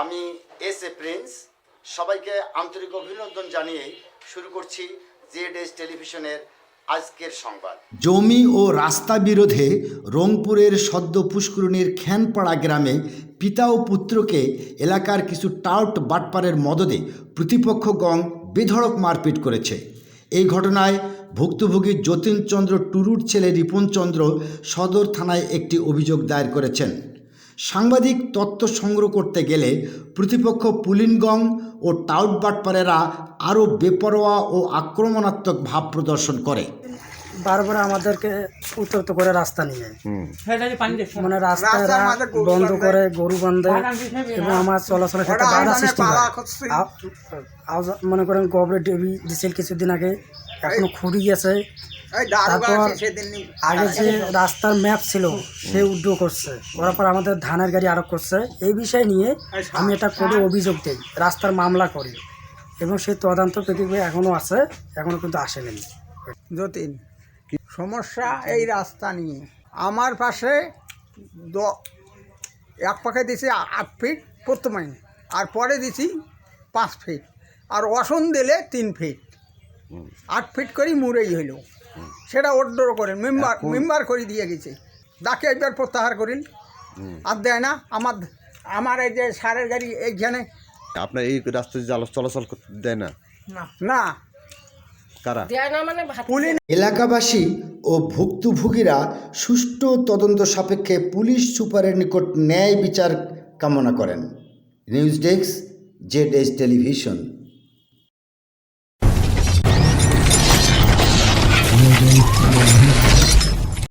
আমি S A Prince. সবাইকে আন্তরিক অভিনন্দন জানিয়ে শুরু করছি জেড এস টেলিভিশনের আজকের সংবাদ। জমি ও রাস্তা বিরোধে রংপুরের সদ্য পুষ্করণীর খ্যানপাড়া গ্রামে পিতা ও পুত্রকে এলাকার কিছু টাউট বাটপারের মদদে প্রতিপক্ষগণ বেধড়ক মারপিট করেছে। এই ঘটনায় ভুক্তভোগী যতীনচন্দ্র টুরুর ছেলে রিপনচন্দ্র সদর থানায় একটি অভিযোগ দায়ের করেছেন। সাংবাদিক তথ্য সংগ্রহ করতে গেলে প্রতিপক্ষ পুলিনগং ও টাউট বাটপারেরা আরও বেপরোয়া ও আক্রমণাত্মক ভাব প্রদর্শন করে। বারবার আমাদেরকে উত্তপ্ত করে রাস্তা নিয়ে। মানে রাস্তা বন্ধ করে গরু বান্ধে এবং আমার চলাচলের ক্ষেত্রে বাধা সৃষ্টি হয়। মনে করেন গবরে ডেবি দিছিল কিছুদিন আগে এখনও খুঁড়ি গেছে। তারপর আগে যে রাস্তার ম্যাপ ছিল সে উড্ডো করছে। করার পর আমাদের ধানের গাড়ি আরোপ করছে। এই বিষয় নিয়ে আমি এটা করে অভিযোগ দিই রাস্তার মামলা করি। এবং সেই তদন্ত প্রতিক্রিয়া এখনও আছে এখনও কিন্তু আসেনি। যতীন সমস্যা এই রাস্তা নিয়ে। আমার পাশে দ- এক পাখে দিছি আট ফিট প্রথমে আর পরে দিছি পাঁচ ফিট আর অসন দিলে তিন ফিট আট ফিট করেই মুড়েই হইল। সেটা অর্ডার করেন মেম্বার মেম্বার করে দিয়ে গেছে। ডাকে একবার প্রত্যাহার করিল আর দেয় না আমার আমার এই যে সারের গাড়ি এইখানে। আপনার এই রাস্তায় চাল- চলাচল করতে দেয় না? না। কারা? পুলিশ এলাকাবাসী ও ভুক্তভোগীরা সুষ্ঠু তদন্ত সাপেক্ষে পুলিশ সুপারের নিকট ন্যায় বিচার কামনা করেন। News desk Z S television. Bueno.